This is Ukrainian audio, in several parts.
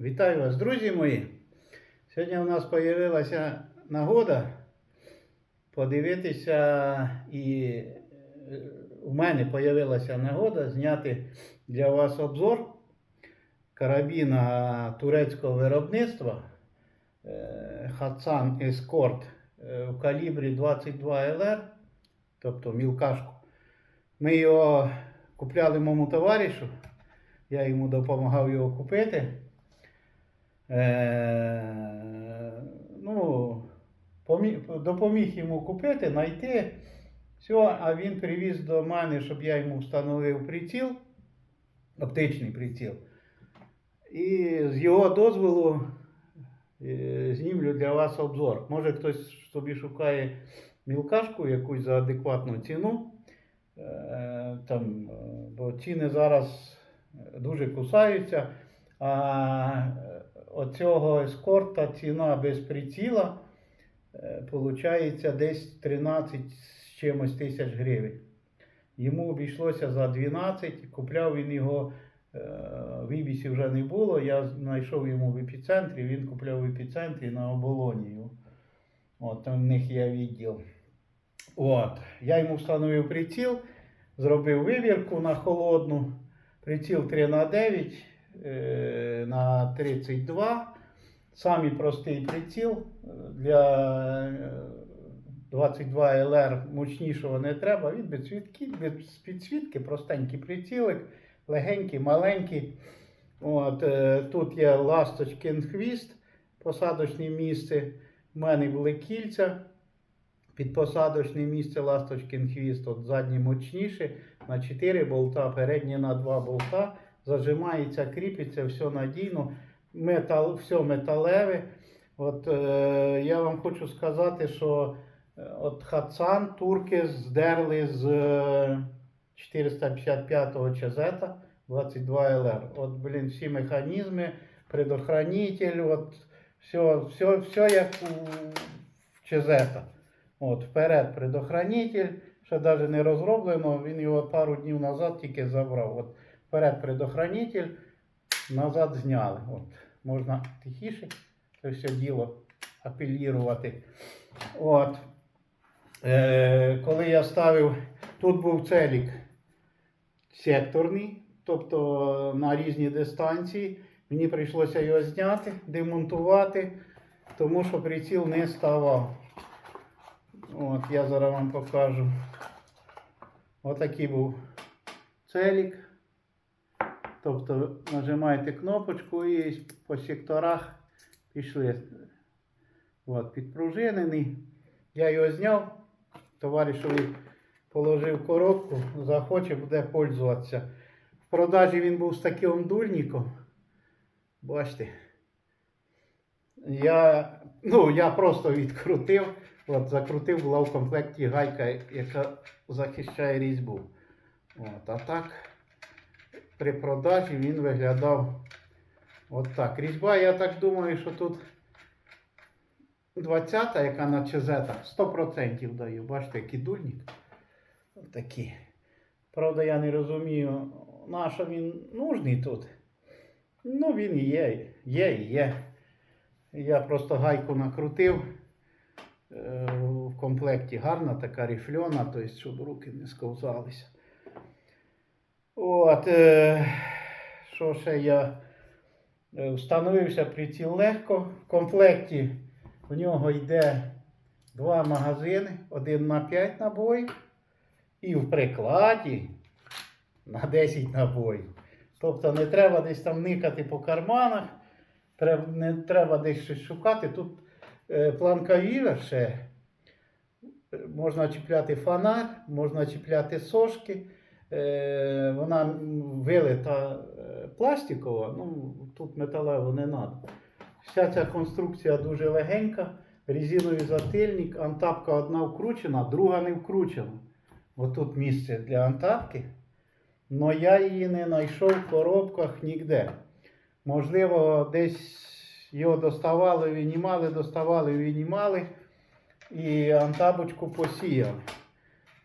Вітаю вас, друзі мої. Сьогодні у нас з'явилася нагода подивитися, і е, у мене з'явилася нагода зняти для вас обзор карабіна турецького виробництва е, Hatsan Escort е, в калібрі 22 LR, тобто мілкашку. Ми його купляли моєму товаришу. Я йому допомагав його купити. Е, ну, помі- допоміг йому купити, знайти. Все, а він привіз до мене, щоб я йому встановив приціл, оптичний приціл. І з його дозволу е, знімлю для вас обзор. Може хтось собі шукає мілкашку якусь за адекватну ціну. Е, Там, бо ціни зараз дуже кусаються. А оцього ескорта ціна без приціла виходить десь 13 з чимось тисяч гривень. Йому обійшлося за 12, купляв він його е, в вже не було. Я знайшов йому в епіцентрі, він купляв в епіцентрі на оболонію. От там в них є відділ. От. Я йому встановив приціл, зробив вивірку на холодну. Приціл 3 на 9 е, на 32. Самий простий приціл для е, 22 LR мощнішого не треба. Без свідки, без підсвітки, простенький прицілик, легенький, маленький. От, е, тут є ласточкин хвіст, посадочне місце. У мене були кільця. Під посадочне місце ласточкин хвіст, от задній мощніше, на 4 болта, передні на 2 болта. Зажимається, кріпиться, все надійно, метал, все металеве. От, е, я вам хочу сказати, що е, от Хацан турки здерли з е, 455-го чазета 22 ЛР. От, блін, всі механізми, предохранитель, от, все, все, все як у чазета. От, вперед предохранитель, ще навіть не розроблено, він його пару днів назад тільки забрав. От, вперед предохранитель, назад зняли. От, можна тихіше це все діло апелірувати. От. Е, коли я ставив, тут був целік секторний, тобто на різні дистанції. Мені прийшлося його зняти, демонтувати, тому що приціл не ставав. От, я зараз вам покажу. Отакий був целік. Тобто нажимаєте кнопочку і по секторах пішли. От, підпружинений. Я його зняв. Товаришові положив коробку, захоче, буде пользуватися. В продажі він був з таким дульником. Бачите. Я, ну, я просто відкрутив. От, закрутив, була в комплекті гайка, яка захищає різьбу. От, а так, при продажі він виглядав от так. Різьба, я так думаю, що тут 20-та, яка на чезета, 100% даю. Бачите, який дульник. Такі. Правда, я не розумію, на що він нужний тут. Ну, він є, є і є. Я просто гайку накрутив. Е, В комплекті гарна така рифльона, тобто, щоб руки не сковзалися. От, е, що ще я е, встановився приціл легко. В комплекті в нього йде два магазини, один на 5 набоїв і в прикладі на 10 набоїв. Тобто не треба десь там никати по карманах, не треба десь щось шукати. Тут е, планка віра ще. Можна чіпляти фонар, можна чіпляти сошки. Е, вона вилита е, пластикова, ну тут металево не треба. Вся ця конструкція дуже легенька, резиновий затильник, антапка одна вкручена, друга не вкручена. Отут місце для антапки. Но я її не знайшов в коробках ніде. Можливо, десь його доставали, винімали, доставали, винімали і антабочку посіяли.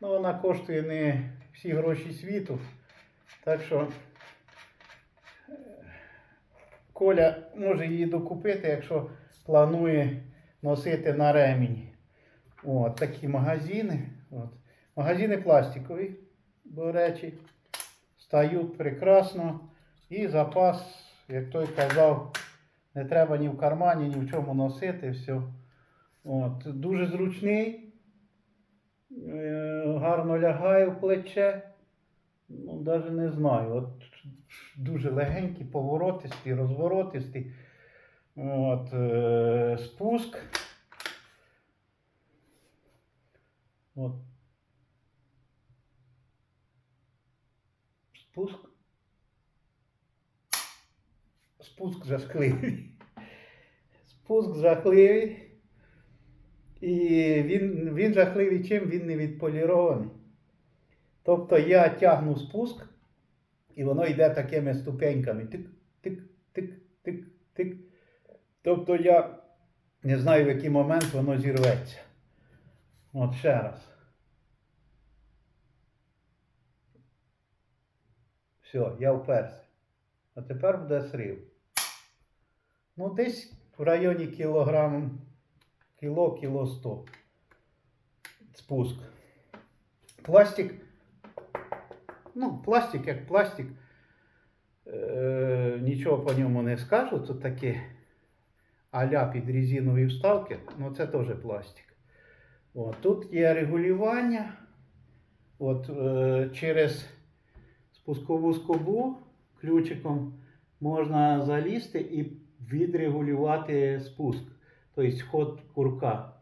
Ну, вона коштує не всі гроші світу. Так що е, Коля може її докупити, якщо планує носити на ремінь. От такі магазини. От. Магазини пластикові, до речі, стають прекрасно. І запас, як той казав, не треба ні в кармані, ні в чому носити. Все. От. Дуже зручний, гарно лягає в плече. Ну, навіть не знаю. От, дуже легенький, поворотистий, розворотистий. От, е, спуск. От. Спуск. Спуск жахливий. Спуск жахливий. І він, він жахливий чим він не відполірований. Тобто я тягну спуск, і воно йде такими ступеньками. Тик, тик, тик, тик, тик. Тобто я не знаю, в який момент воно зірветься. От ще раз. Все, я вперся. А тепер буде срив. Ну, десь в районі кілограм, кіло, кіло сто. Спуск. Пластик. Ну, пластик як пластик. Е, нічого по ньому не скажу. Це таке аля під резинові вставки. Ну, це теж пластик. От, тут є регулювання. От, е, через спускову скобу ключиком можна залізти і відрегулювати спуск, тобто ход курка.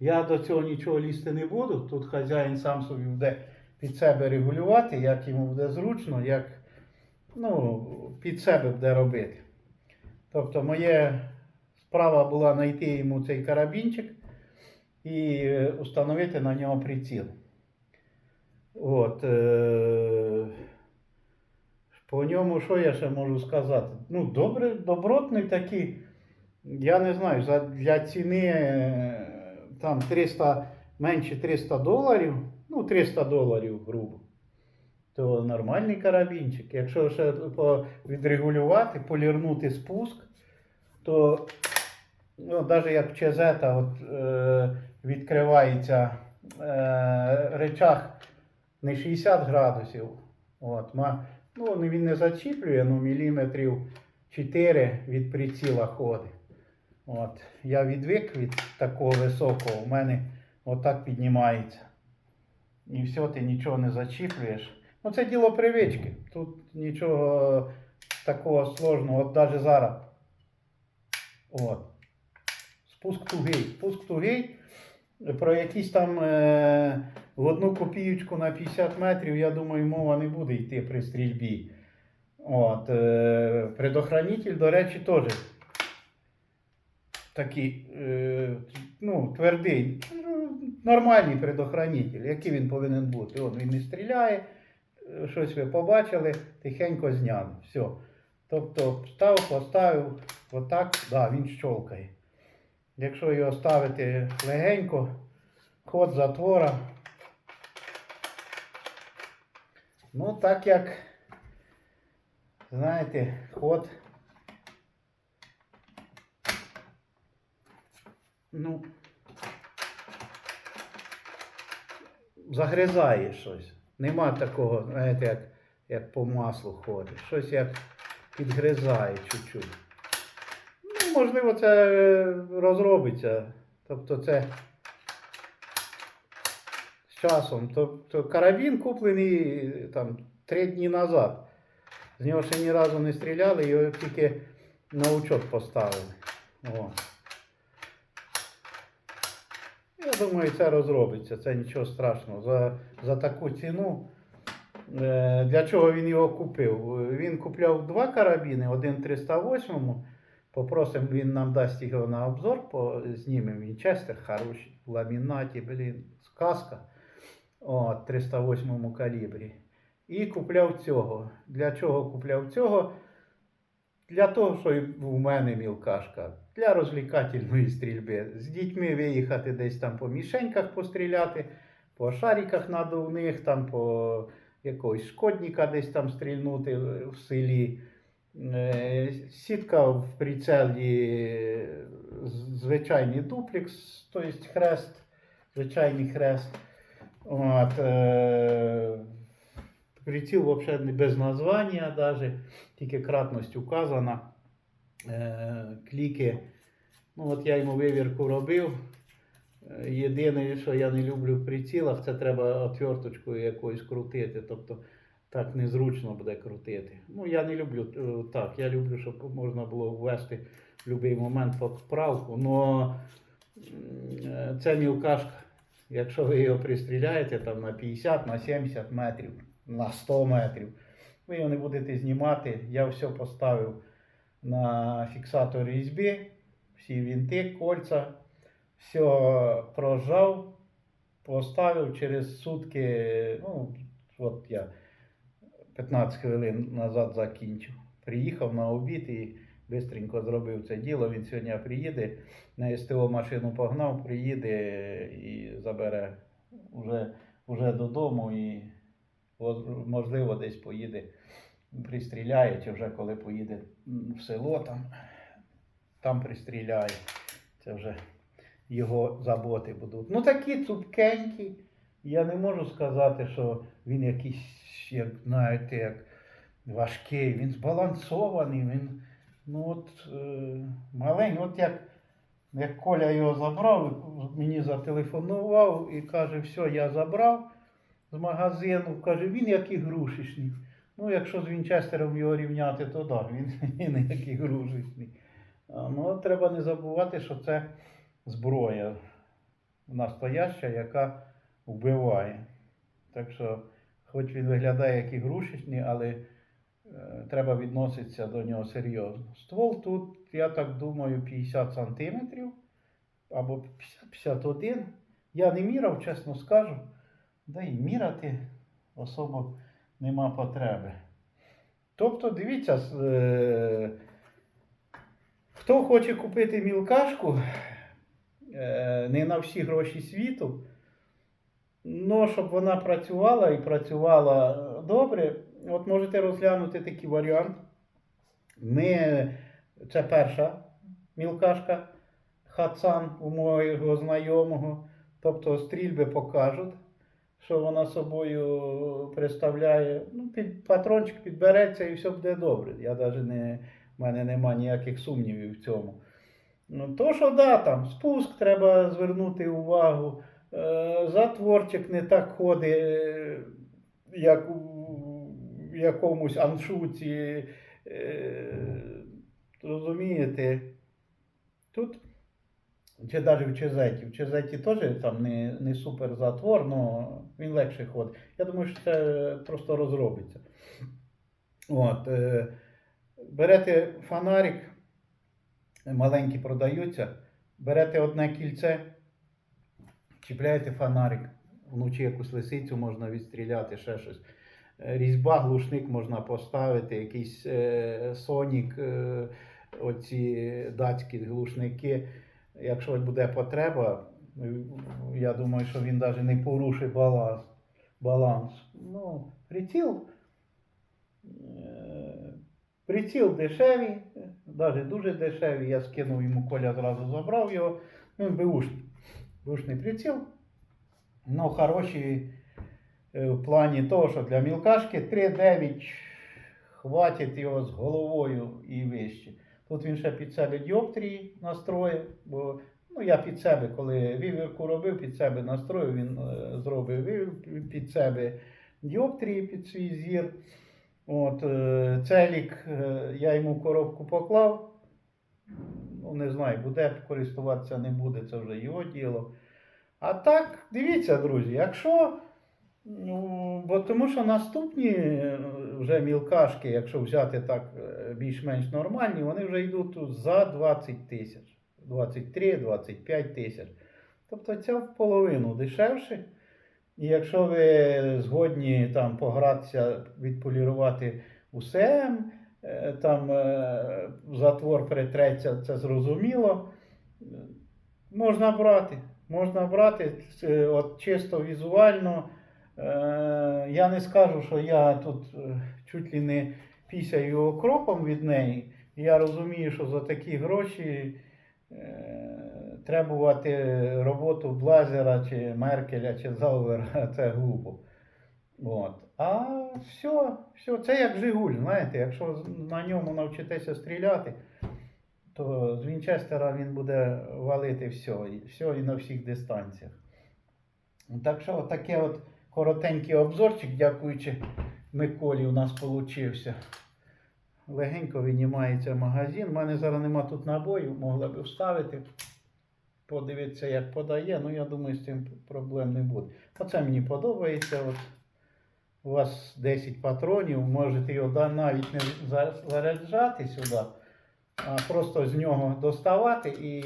Я до цього нічого лізти не буду. Тут хазяїн сам собі буде під себе регулювати, як йому буде зручно, як ну, під себе буде робити. Тобто, моя справа була знайти йому цей карабінчик і е, установити на нього приціл. От, е- по ньому що я ще можу сказати? Ну, добре, добротний такий. Я не знаю, за, для ціни е, там 300, менше 300 доларів, ну 300 доларів грубо. То нормальний карабінчик. Якщо ще відрегулювати, полірнути спуск, то ну, навіть як ЧЗ от, е, відкривається е, речах не 60 градусів. От, ма, ну, він не зачіплює, ну міліметрів 4 від приціла ходить. От, я відвик від такого високого, у мене отак піднімається. І все, ти нічого не зачіплюєш. Ну, це діло привички. Тут нічого такого сложного. От навіть зараз. От. Спуск тугий. Спуск тугий. Про якісь там е, в одну копіючку на 50 метрів, я думаю, мова не буде йти при стрільбі. От, е, предохранитель, до речі, теж такий е, ну, твердий, ну, нормальний предохранитель, який він повинен бути. От, він не стріляє, е, щось ви побачили, тихенько зняли. Все. Тобто став, поставив, отак, да, він щолкає. Якщо його ставити легенько, ход затвора. Ну, так як, знаєте, ход. Ну, загризає щось. Нема такого, знаєте, як, як по маслу ходить. Щось як підгризає чуть-чуть. Ну, можливо, це розробиться. Тобто це з часом. Тобто карабін куплений там три дні назад. З нього ще ні разу не стріляли, його тільки на учет поставили. О. Я думаю, це розробиться, це нічого страшного. За, за таку ціну. Е, Для чого він його купив? Він купляв два карабіни, один 308 Попросимо, він нам дасть його на обзор, по, знімемо Вінчестер, хороший, в ламінаті, блін, сказка. О, 308 калібрі. І купляв цього. Для чого купляв цього? Для того, що в мене мілкашка. Для розвлікательної стрільби. З дітьми виїхати десь там по мішеньках постріляти, по шариках надувних, там по якогось шкодника десь там стрільнути в селі. Е, Сітка в прицелі звичайний дуплекс, тобто хрест, звичайний хрест. От, е, приціл не без названня, даже, тільки кратність указана. Е, кліки. Ну, от я йому вивірку робив. Єдине, що я не люблю в прицілах, це треба отверточкою якоюсь крутити. Тобто так незручно буде крутити. Ну, я не люблю е, так. Я люблю, щоб можна було ввести в будь-який момент поправку. Но е, це мілкашка. Якщо ви його пристріляєте там на 50, на 70 метрів, на 100 метрів, ви його не будете знімати. Я все поставив на фіксатор різьби, всі вінти, кольця, все прожав, поставив через сутки, ну, от я 15 хвилин назад закінчив. Приїхав на обід і швидко зробив це діло. Він сьогодні приїде, на СТО машину погнав, приїде і забере вже, вже додому і можливо десь поїде, пристріляє, чи вже коли поїде в село там, там пристріляє. Це вже його заботи будуть. Ну такі цупкенькі. Я не можу сказати, що він якийсь, як знаєте, як важкий, він збалансований, він ну от е, маленький, от як, як Коля його забрав, мені зателефонував і каже, все, я забрав з магазину, каже, він як ігрушечний. Ну, якщо з Вінчестером його рівняти, то так, він, він як ігрушечний. Ну, треба не забувати, що це зброя настояща, яка вбиває. Так що, хоч він виглядає як ігрушечний, але е, треба відноситися до нього серйозно. Ствол тут, я так думаю, 50 сантиметрів або 50 51. Я не міряв, чесно скажу. Да і міряти особо нема потреби. Тобто, дивіться, е, хто хоче купити мілкашку, е, не на всі гроші світу, Ну, щоб вона працювала і працювала добре, от можете розглянути такий варіант. Ми, це перша мілкашка Хацан у моєго знайомого. Тобто стрільби покажуть, що вона собою представляє. Ну, під, патрончик підбереться і все буде добре. Я навіть не, в мене нема ніяких сумнівів в цьому. Ну, то, що да, там спуск треба звернути увагу. Е, Затворчик не так ходить, е, як у якомусь аншуці. е, Розумієте? Тут, чи навіть в Чезеті. В Чезеті теж там не, не супер затвор, але він легше ходить. Я думаю, що це просто розробиться. От, е, берете фонарик, маленькі продаються, берете одне кільце, чіпляєте фонарик, вночі якусь лисицю можна відстріляти, ще щось. Різьба, глушник можна поставити, якийсь е, Сонік, е, оці датські глушники. Якщо буде потреба, я думаю, що він навіть не порушить баланс. баланс. Ну, приціл. е, Приціл дешевий, навіть дуже дешевий. Я скинув йому, Коля зразу забрав його. Ну, Він беушний. Беушний приціл. Ну, хороший е, в плані того, що для мілкашки 3,9 хватить його з головою і вище. Тут він ще під себе діоптрії настроїв, бо ну, я під себе, коли вивірку робив, під себе настроїв, він е, зробив під себе діоптрії під свій зір. От, е, целік е, я йому коробку поклав. Ну, не знаю, буде користуватися, не буде, це вже його діло. А так, дивіться, друзі, якщо. Ну, бо тому що наступні е, вже мілкашки, якщо взяти так е, більш-менш нормальні, вони вже йдуть за 20 тисяч. 23-25 тисяч. Тобто це в половину дешевше. І якщо ви згодні там погратися, відполірувати УСМ, е, там е, затвор перетреться, це зрозуміло. Можна брати. Можна брати от чисто візуально. Е, Я не скажу, що я тут е, чуть ли не пісяю окропом від неї. Я розумію, що за такі гроші е, требувати роботу Блазера чи Меркеля чи Заувера це глупо. От. А все, все, це як Жигуль, знаєте, якщо на ньому навчитеся стріляти, то з Вінчестера він буде валити все, все і на всіх дистанціях. Так що таке от коротенький обзорчик, дякуючи Миколі, у нас получився. Легенько винімається магазин. У мене зараз нема тут набою, могла б вставити. Подивитися, як подає. Ну, я думаю, з цим проблем не буде. Оце мені подобається. От. У вас 10 патронів, можете його навіть не заряджати сюди, а просто з нього доставати. І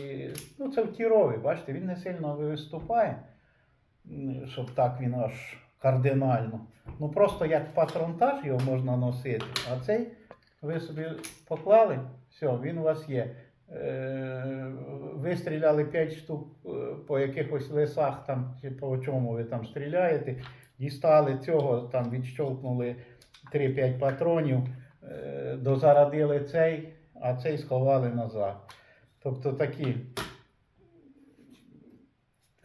ну, це втіровий, бачите, він не сильно виступає, щоб так він аж кардинально. Ну просто як патронтаж його можна носити, а цей ви собі поклали, все, він у вас є. Е, Ви стріляли 5 штук е, по якихось лисах там, чи по чому ви там стріляєте, дістали цього, там відщовкнули 3-5 патронів, е, дозарадили цей, а цей сховали назад. Тобто такі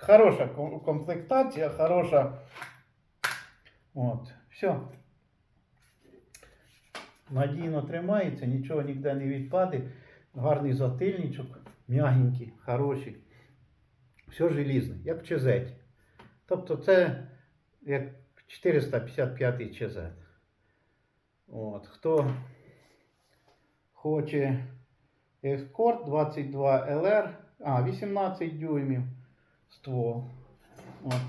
хороша ком- комплектація, хороша. От, все. Надійно тримається, нічого ніде не відпаде. Гарний затильничок, м'ягенький, хороший. Все желізне, як чезеть. Тобто це як 455 ЧЗ. От, хто хоче ескорт 22 LR, а, 18 дюймів ствол. От.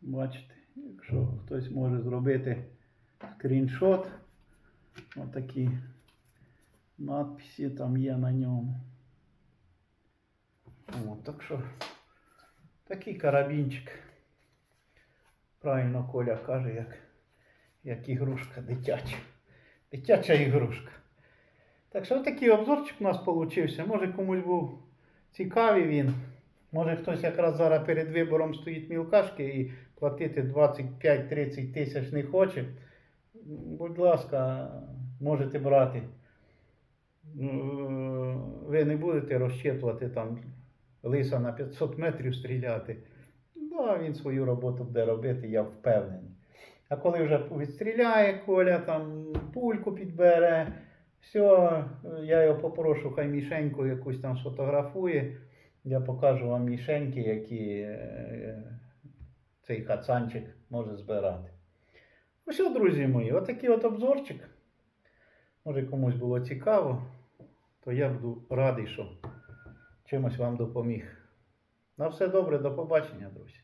Бачите, якщо хтось може зробити скріншот, отакі надписи там є на ньому. От, так що такий карабінчик. Правильно Коля каже, як, як ігрушка дитяча. Дитяча ігрушка. Так що такий обзорчик у нас вийшов. Може комусь був цікавий він. Може хтось якраз зараз перед вибором стоїть мілкашки і платити 25-30 тисяч не хоче. Будь ласка, можете брати. Ну, Ви не будете розчитувати там лиса на 500 метрів стріляти. Ну, він свою роботу буде робити, я впевнений. А коли вже відстріляє Коля, там пульку підбере, все, я його попрошу, хай мішеньку якусь там сфотографує. Я покажу вам мішеньки, які е, цей хацанчик може збирати. Все, друзі мої, отакий от обзорчик. Може комусь було цікаво, то я буду радий, що чимось вам допоміг. На все добре, до побачення, друзі.